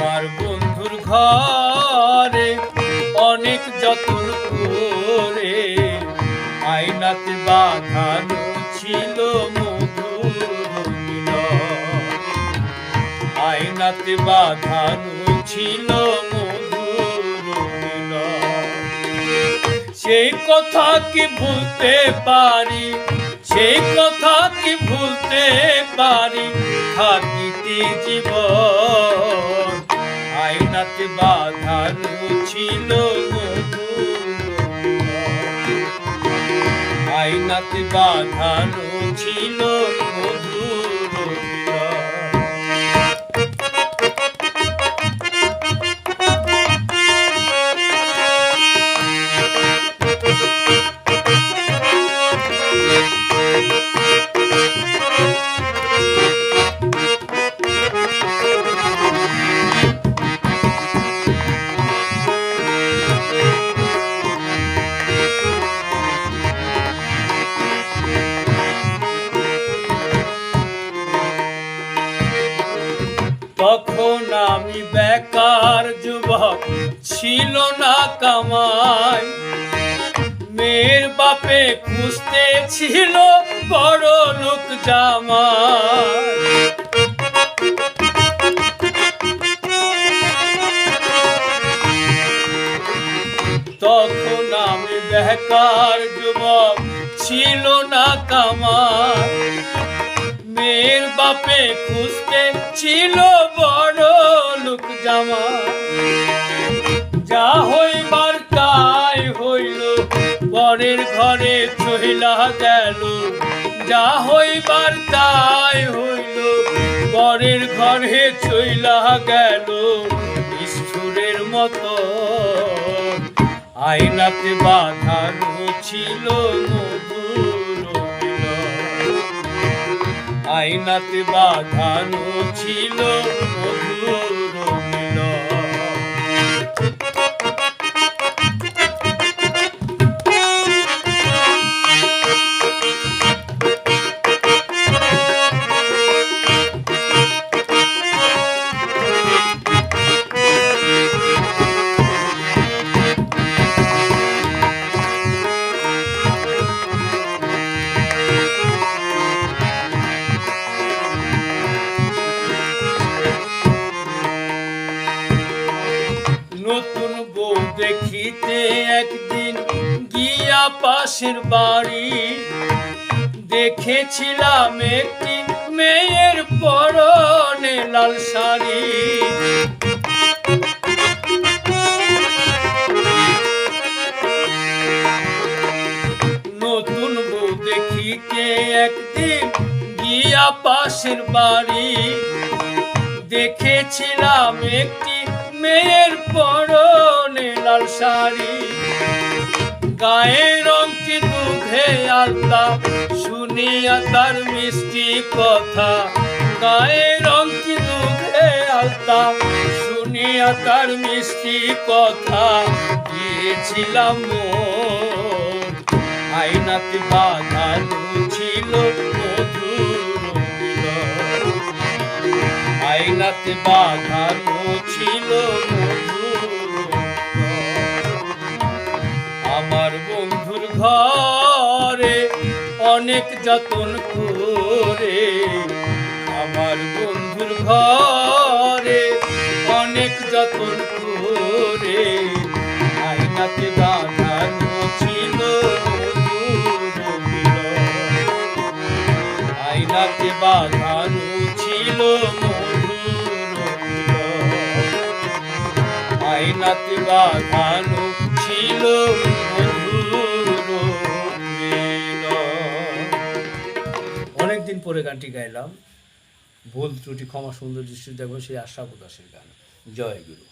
আমার বন্ধুর ঘরে অনেক যত্ন করে আয়নাতে বাঁধানো ছিল মধুর। আয়নাতে বাঁধানো ছিল সেই কথা কি ভুলতে পারি? সেই কথা কি ভুলতে পারি? থাকিতে জীবন বাঁধানো ছিল আইনাতে বাঁধানো ছিল বেকার যুবক ছিল না কামাই। মেয়ের বাপে খুঁজতে ছিল বড় লোক জামাই। তখন আমি বেকার যুবক ছিল না কামাই। মেয়ের বাপে খুঁজতে ছিল বড় জামা যা হইবার তাই হইল, পরের ঘরে চহিলা গেল। যা হইবার তাই হইল, পরের ঘরে চইলা গেল। নিষ্ঠুরের মতো আয়নাতে বাঁধানো ছিল। আয়নাতে বাঁধানো ছিল মধুর দেখিতে একদিন গিয়া পাশের বাড়ি। দেখেছিলাম একটি মেয়ের পরনে লাল শাড়ি। নতুন বউ দেখিতে একদিন গিয়া পাশের বাড়ি। দেখেছিলাম একটি মেয়ের পরনে লাল শাড়ি, গায়ে রঙটি দুধে আলতা শুনিয়া তার মিষ্টি কথা, গায়ে রঙটি দুধে আলতা শুনিয়া তার মিষ্টি কথা গিয়েছিলাম আয়নাতে বাঁধানো ছিল। আয়নাতে বাঁধানো ছিল মধুর আমার বন্ধুর ঘরে অনেক যতন করে আমার বন্ধুর ঘরে অনেক যতন করে আয়নাতে বাঁধানো ছিল। আয়নাতে বাঁধানো ছিল। আয়নাতে বাঁধানো ছিল অনেকদিন পরে গানটি গাইলাম। ভুল ত্রুটি, ক্ষমা সুন্দর দৃষ্টি দেখব সেই আশা প্রকাশের গান। জয় গুরু।